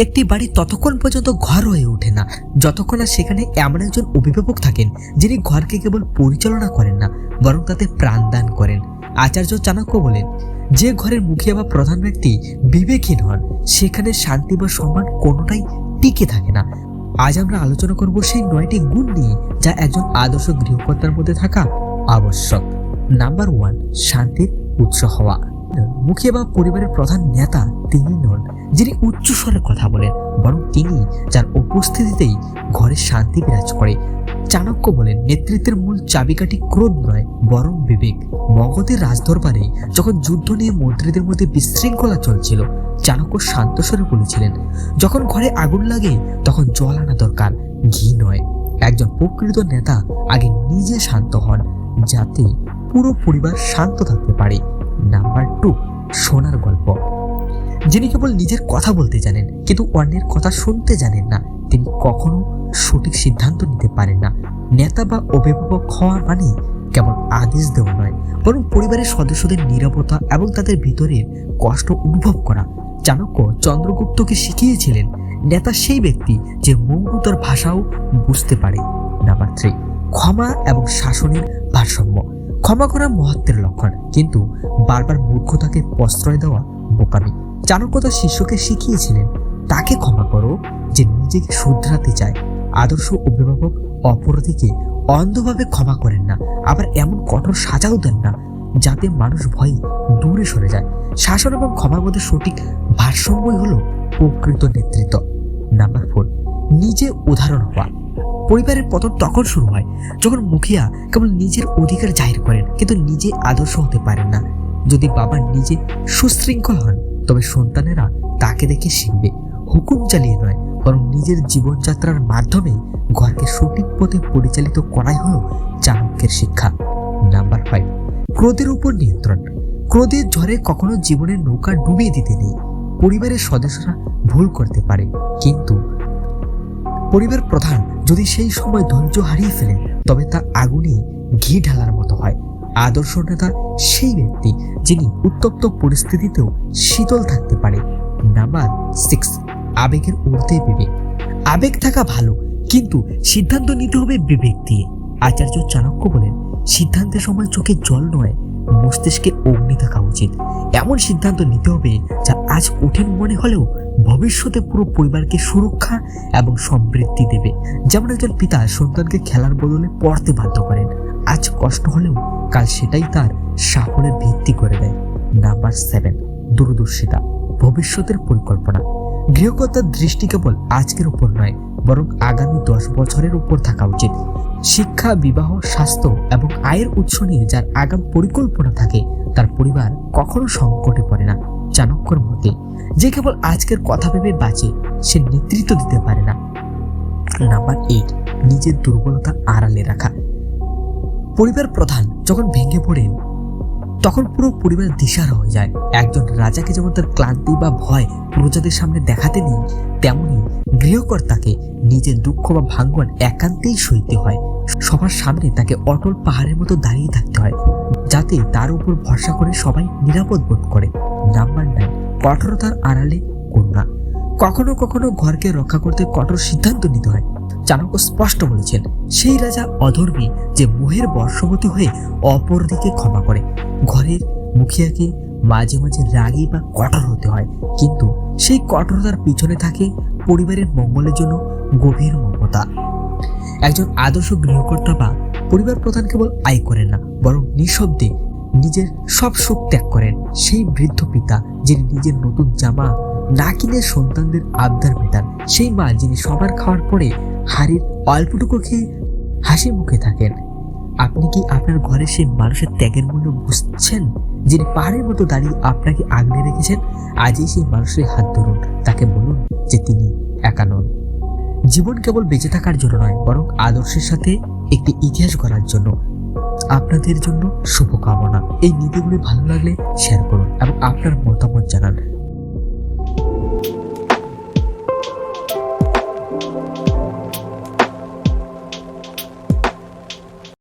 একটি বাড়ি ততক্ষণ পর্যন্ত ঘর হয়ে ওঠে না। যতক্ষণ না সেখানে এমন একজন অভিভাবক থাকেন, যিনি ঘরকে কেবল পরিচালনা করেন না, বরং তাতে প্রাণদান করেন। আচার্য চাণক্য বলেন, যে ঘরের মুখিয়া বা প্রধান ব্যক্তি বিবেকহীন হন, সেখানে শান্তি বা সম্মান কোনোটাই টিকে থাকে না। আজ আমরা আলোচনা করব সেই নয়টি গুণ নিয়ে, যা একজন আদর্শ গৃহকর্তার মধ্যে থাকা আবশ্যক। নাম্বার ওয়ান, শান্তির উৎস হওয়া। মুখিয়া বা পরিবারের প্রধান নেতা তিনি নন, যিনি উচ্চস্বরে কথা বলেন, বরং তিনি যার উপস্থিতিতেই ঘরে শান্তি বিরাজ করে। চাণক্য বলেন, নেতৃত্বের মূল চাবিকাঠি ক্রোধ নয়, বরং বিবেক। মগধের রাজদরবারে যখন যুদ্ধ নিয়ে মন্ত্রীদের মধ্যে বিশৃঙ্খলা চলছিল, চাণক্য শান্তস্বরে বলেছিলেন, যখন ঘরে আগুন লাগে, তখন জল আনা দরকার, ঘি নয়। একজন প্রকৃত নেতা আগে নিজে শান্ত হন, যাতে পুরো পরিবার শান্ত থাকতে পারে। নাম্বার টু শোনার গল্প। যিনি কেবল নিজের কথা বলতে জানেন, কিন্তু অন্যের কথা শুনতে জানেন না, তিনি কখনো সঠিক সিদ্ধান্ত নিতে পারেন না। নেতা বা অভিভাবক হওয়া মানে কেবল আদেশ দেওয়া নয়, বরং পরিবারের সদস্যদের নিরাপত্তা এবং তাদের ভিতরের কষ্ট অনুভব করা। চাণক্য চন্দ্রগুপ্তকে শিখিয়েছিলেন, নেতা সেই ব্যক্তি যে মৌনতার ভাষাও বুঝতে পারে। নাম্বার থ্রি, ক্ষমা এবং শাসনের ভারসাম্য। ক্ষমা করা মহত্বের লক্ষণ। কিন্তু বারবার মূর্খতাকে প্রশ্রয় দেওয়া বোকামি। চাণক্যতা শিষ্যকে শিখিয়েছিলেন, তাকে ক্ষমা করো যে নিজেকে শুধরাতে চায়। আদর্শ অভিভাবক অপরাধীকে অন্ধভাবে ক্ষমা করেন না, আবার এমন কঠোর সাজাও দেন না, যাতে মানুষ ভয়ে দূরে সরে যায়। শাসন এবং ক্ষমার মধ্যে সঠিক ভারসাম্যই হলো প্রকৃত নেতৃত্ব। নাম্বার ফোর নিজে উদাহরণ হওয়া। পরিবারের পতন তখন শুরু হয়, যখন মুখিয়া কেবল নিজের অধিকার জাহির করেন, কিন্তু নিজে আদর্শ হতে পারেন না। যদি বাবা নিজে সুশৃঙ্খল হন, তবে সন্তানেরা তাকে দেখে শিখবে। হুকুম চালিয়ে নয়, বরং নিজের জীবনযাত্রার মাধ্যমে ঘরকে সঠিক পথে পরিচালিত করাই হল চাণক্যের শিক্ষা। নাম্বার ফাইভ ক্রোধের উপর নিয়ন্ত্রণ। ক্রোধের ঝড়ে কখনো জীবনের নৌকা ডুবিয়ে দিতে নেই। পরিবারের সদস্যরা ভুল করতে পারে, কিন্তু পরিবার প্রধান যদি সেই সময় ধৈর্য হারিয়ে ফেলে, তবে তা আগুনে ঘি ঢালার মতো হয়। আদর্শ নেতা সেই ব্যক্তি যিনি উত্তপ্ত পরিস্থিতিতেও শীতল থাকতে পারে। নাম্বার সিক্স আবেগের ঊর্ধ্বে বিবেক। আবেগ থাকা ভালো, কিন্তু সিদ্ধান্ত নিতে হবে বিবেক দিয়ে। আচার্য চাণক্য বলেন, সিদ্ধান্তের সময় চোখে জল নয়, মস্তিষ্কে অগ্নি থাকা উচিত। এমন সিদ্ধান্ত নিতে হবে যা আজ কঠিন মনে হলেও ভবিষ্যতে পুরো পরিবারকে সুরক্ষা এবং সমৃদ্ধি দেবে। যেমন একজন পিতা সন্তানকে খেলার বদলে পড়তে বাধ্য করেন। আজ কষ্ট হলেও কাল সেটাই তার সাফল্যের ভিত্তি করে দেয়। নাম্বার সেভেন দূরদর্শিতা, ভবিষ্যতের পরিকল্পনা। গৃহকর্তার দৃষ্টি কেবল আজকের উপর নয়, বরং আগামী দশ বছরের উপর থাকা উচিত। শিক্ষা, বিবাহ, স্বাস্থ্য এবং আয়ের উৎস নিয়ে যার আগাম পরিকল্পনা থাকে, তার পরিবার কখনো সংকটে পড়ে না। চাণক্যর মতে, যে কেবল আজকের কথা ভেবে বাঁচে, সে নেতৃত্ব দিতে পারে না। নাম্বার এইট নিজের দুর্বলতা আড়ালে রাখা। পরিবার প্রধান যখন ভেঙে পড়েন, তখন পুরো পরিবার দিশার হয়ে যায়। একজন রাজাকে যেমন তার ক্লান্তি বা ভয় প্রজাদের সামনে দেখাতে নেই, তেমনি গৃহকর্তাকে নিজের দুঃখ বা ভাঙ্গন একান্তেই সইতে হয়। সবার সামনে তাকে অটল পাহাড়ের মতো দাঁড়িয়ে থাকতে হয়। যাতে তার উপর ভরসা করে সবাই নিরাপদ বোধ করে। নাম্বার নাইন কঠোরতার আড়ালে করুণা কখনো কখনো ঘরকে রক্ষা করতে কঠোর সিদ্ধান্ত নিতে হয়। চাণক্য স্পষ্ট বলেছেন, সেই রাজা অধর্মী যে মোহের বর্ষবতী হয়ে অপরদিকে ক্ষমা করে। ঘরের মুখিয়াকে মাঝে মাঝে রাগী বা কঠোর হতে হয়, কিন্তু সেই কঠোরতার পিছনে থাকে পরিবারের মঙ্গলের জন্য গভীর মমতা। একজন আদর্শ গৃহকর্তা বা পরিবার প্রধান কেবল আয় করেন না, বরং নিঃশব্দে নিজের সব সুখ ত্যাগ করেন। সেই বৃদ্ধ পিতা যিনি নিজের নতুন জামা না কিনে সন্তানদের আবদার মেটান, সেই মা যিনি সবার খাওয়ার পরে হাড়ির অল্পটুকু খেয়ে হাসি মুখে থাকেন। আপনি কি আপনার ঘরে সেই মানুষের ত্যাগের মূল্য বুঝছেন, যিনি পাহাড়ের মতো দাঁড়িয়ে আপনাকে আগলে রেখেছেন? আজই সেই মানুষের হাত ধরুন, তাকে বলুন যে তিনি একা নন। জীবন কেবল বেঁচে থাকার জন্য নয়, বরং আদর্শের সাথে একটি ইতিহাস গড়ার জন্য। আপনাদের জন্য শুভকামনা। এই নীতিগুলি ভালো লাগলে শেয়ার করুন এবং আপনার মতামত জানান।